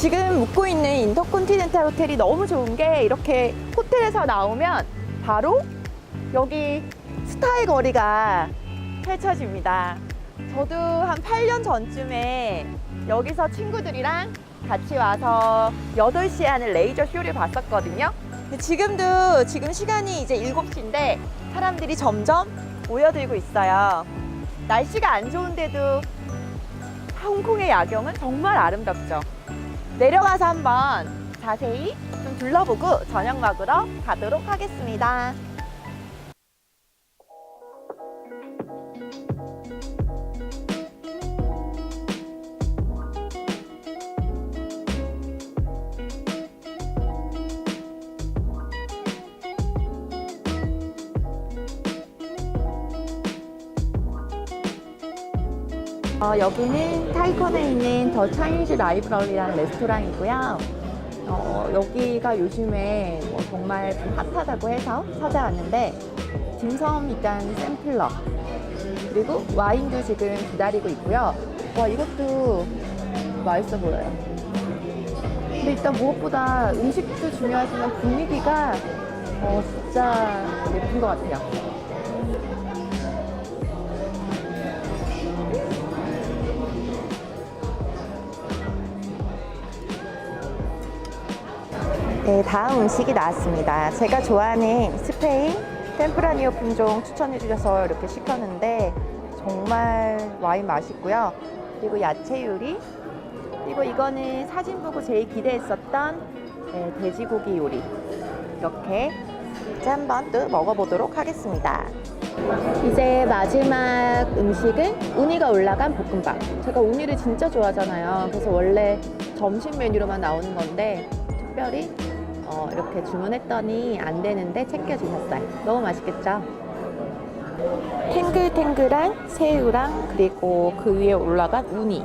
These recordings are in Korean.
지금 묵고 있는 인터컨티넨탈 호텔이 너무 좋은 게 이렇게 호텔에서 나오면 바로 여기 스타의 거리가 펼쳐집니다. 저도 한 8년 전쯤에 여기서 친구들이랑 같이 와서 8시에 하는 레이저 쇼를 봤었거든요. 지금도 지금 시간이 이제 7시인데 사람들이 점점 모여들고 있어요. 날씨가 안 좋은데도 홍콩의 야경은 정말 아름답죠. 내려가서 한번 자세히 좀 둘러보고 저녁 먹으러 가도록 하겠습니다. 어, 여기는 타이콘에 있는 더 차이니즈 라이브러리라는 레스토랑이고요. 어, 여기가 요즘에 뭐 정말 좀 핫하다고 해서 찾아왔는데 딤섬 일단 샘플러 그리고 와인도 지금 기다리고 있고요. 와 이것도 맛있어 보여요. 근데 일단 무엇보다 음식도 중요하지만 분위기가 어, 진짜 예쁜 것 같아요. 네, 다음 음식이 나왔습니다. 제가 좋아하는 스페인 템프라니오 품종 추천해 주셔서 이렇게 시켰는데 정말 와인 맛있고요. 그리고 야채 요리 그리고 이거는 사진 보고 제일 기대했었던 네, 돼지고기 요리 이렇게 이제 한번 또 먹어보도록 하겠습니다. 이제 마지막 음식은 우니가 올라간 볶음밥. 제가 우니를 진짜 좋아하잖아요. 그래서 원래 점심 메뉴로만 나오는 건데 특별히 어, 이렇게 주문했더니 안 되는데 챙겨주셨어요. 너무 맛있겠죠? 탱글탱글한 새우랑 그리고 그 위에 올라간 우니.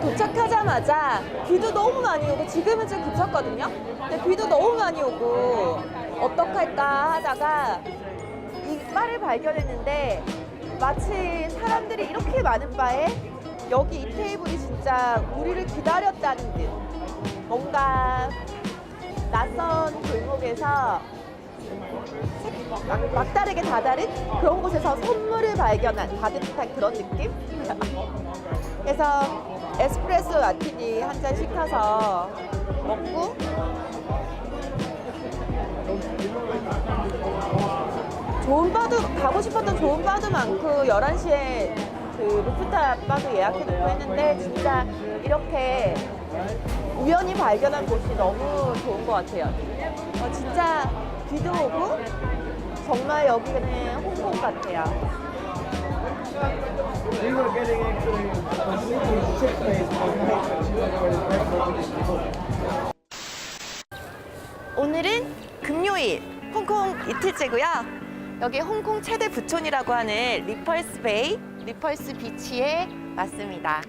도착하자마자 비도 너무 많이 오고 지금은 좀 그쳤거든요. 근데 비도 너무 많이 오고 어떡할까 하다가 이 바를 발견했는데 마치 사람들이 이렇게 많은 바에 여기 이 테이블이 진짜 우리를 기다렸다는 듯 뭔가 낯선 골목에서 막, 막다르게 다다른 그런 곳에서 선물을 발견한 받은 듯한 그런 느낌? 그래서 에스프레소 마티니 한 잔 시켜서 먹고 좋은 바도 가고 싶었던 좋은 바도 많고 11시에 그 루프탑 바도 예약해놓고 했는데 진짜 이렇게 우연히 발견한 곳이 너무 좋은 것 같아요. 어, 진짜 비도 오고 정말 여기는 홍콩 같아요. We were getting actually completely sick days on 오늘은 금요일 홍콩 이틀째고요. 여기 홍콩 최대 부촌이라고 하는 리펄스 베이, 리펄스 비치에 왔습니다.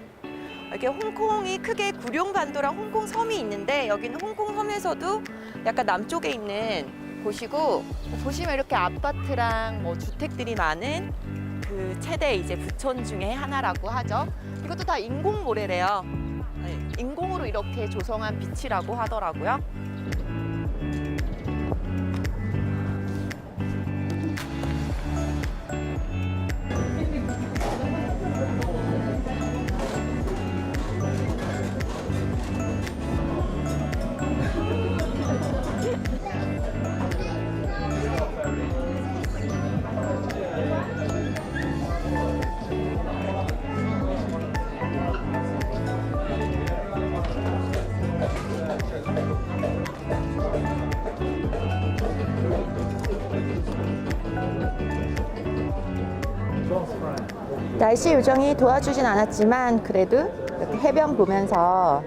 여기 홍콩이 크게 구룡반도랑 홍콩 섬이 있는데 여기는 홍콩 섬에서도 약간 남쪽에 있는 곳이고 보시면 이렇게 아파트랑 뭐 주택들이 많은 그 최대 이제 부촌 중에 하나라고 하죠. 이것도 다 인공 모래래요. 네, 인공으로 이렇게 조성한 비치라고 하더라고요. 날씨 요정이 도와주진 않았지만 그래도 이렇게 해변 보면서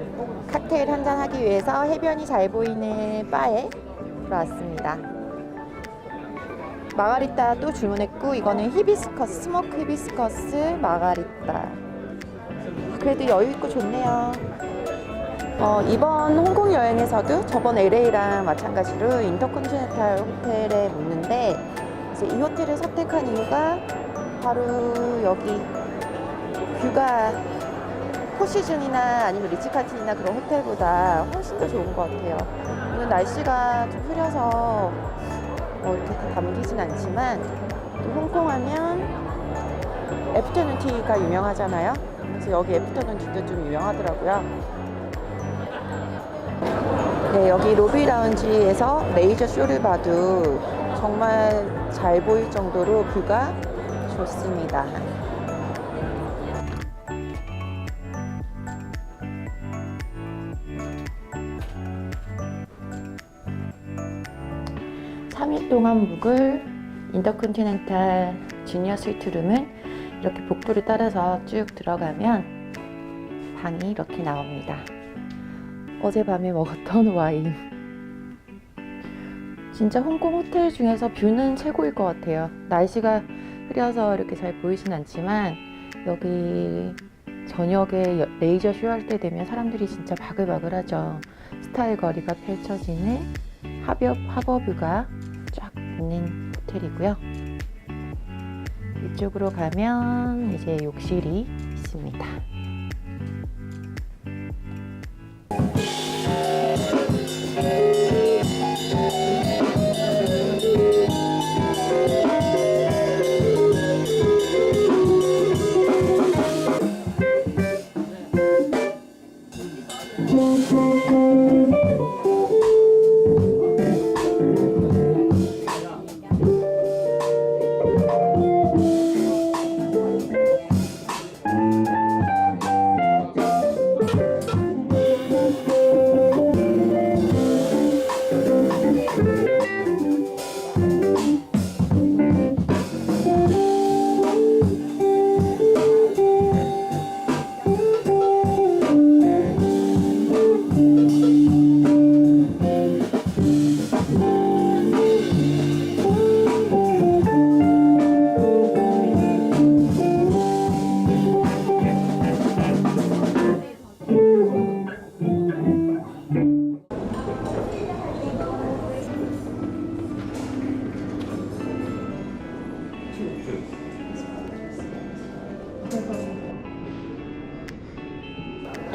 칵테일 한잔 하기 위해서 해변이 잘 보이는 바에 들어왔습니다. 마가리타 또 주문했고 이거는 히비스커스 스모크 히비스커스 마가리타. 그래도 여유 있고 좋네요. 어, 이번 홍콩 여행에서도 저번 LA랑 마찬가지로 인터컨티넨탈 호텔에 묵는데 이 호텔을 선택한 이유가 바로 여기 뷰가 포시즌이나 아니면 리츠카틴이나 그런 호텔보다 훨씬 더 좋은 것 같아요. 오늘 날씨가 좀 흐려서 뭐 이렇게 다 담기진 않지만 또 홍콩 하면 애프터눈 티가 유명하잖아요. 그래서 여기 애프터눈 티도 좀 유명하더라고요. 네, 여기 로비 라운지에서 레이저 쇼를 봐도 정말 잘 보일 정도로 뷰가 좋습니다. 삼일 동안 묵을 인터컨티넨탈 주니어 스위트룸은 이렇게 복도를 따라서 쭉 들어가면 방이 이렇게 나옵니다. 어젯밤에 먹었던 와인. 진짜 홍콩 호텔 중에서 뷰는 최고일 것 같아요. 날씨가 흐려서 이렇게 잘 보이진 않지만 여기 저녁에 여- 레이저 쇼할 때 되면 사람들이 진짜 바글바글하죠. 스타일 거리가 펼쳐지는 하버, 하버뷰가 쫙 있는 호텔이고요. 이쪽으로 가면 이제 욕실이 있습니다.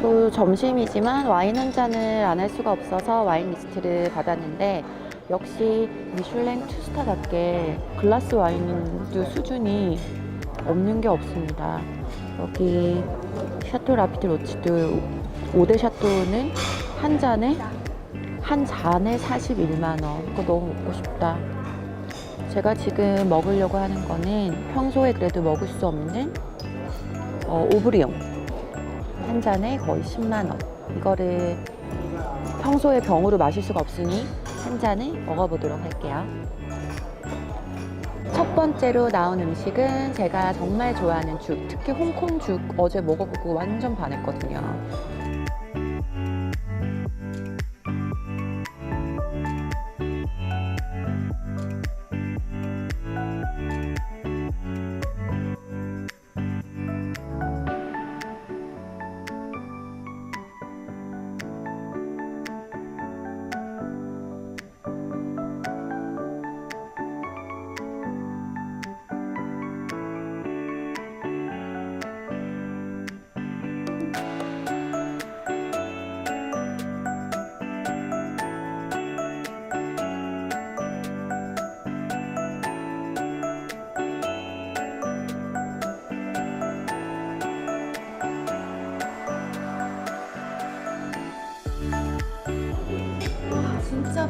또 점심이지만 와인 한 잔을 안 할 수가 없어서 와인 리스트를 받았는데 역시 미슐랭 투스타답게 글라스 와인도 수준이 없는 게 없습니다. 여기 샤토 라피드 로치도 5대 샤토는 한 잔에 한 잔에 41만 원. 그거 너무 먹고 싶다. 제가 지금 먹으려고 하는 거는 평소에 그래도 먹을 수 없는 어, 오브리용. 한 잔에 거의 10만 원. 이거를 평소에 병으로 마실 수가 없으니 한 잔을 먹어보도록 할게요. 첫 번째로 나온 음식은 제가 정말 좋아하는 죽, 특히 홍콩 죽 어제 먹어보고 완전 반했거든요.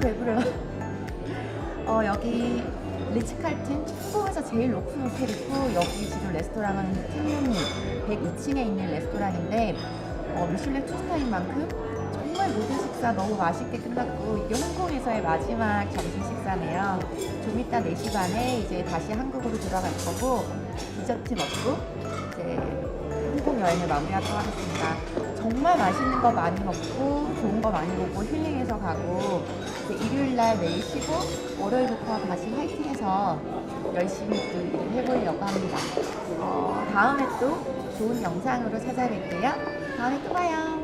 배부르요. 어, 여기 리츠칼튼 한국에서 제일 높은 호텔이고 여기 지금 레스토랑은 팀 102층에 있는 레스토랑인데 어, 미슐랭 투스타인 만큼 정말 모든 식사 너무 맛있게 끝났고 이게 홍콩에서의 마지막 점심 식사네요. 좀 이따 4시 반에 이제 다시 한국으로 돌아갈 거고 디저트 먹고 이제 홍콩 여행을 마무리하도록 하겠습니다. 정말 맛있는 거 많이 먹고 좋은 거 많이 보고 힐링해서 가고 일요일 날 내일 쉬고 월요일부터 다시 화이팅해서 열심히 또 일을 해보려고 합니다. 어, 다음에 또 좋은 영상으로 찾아뵐게요. 다음에 또 봐요.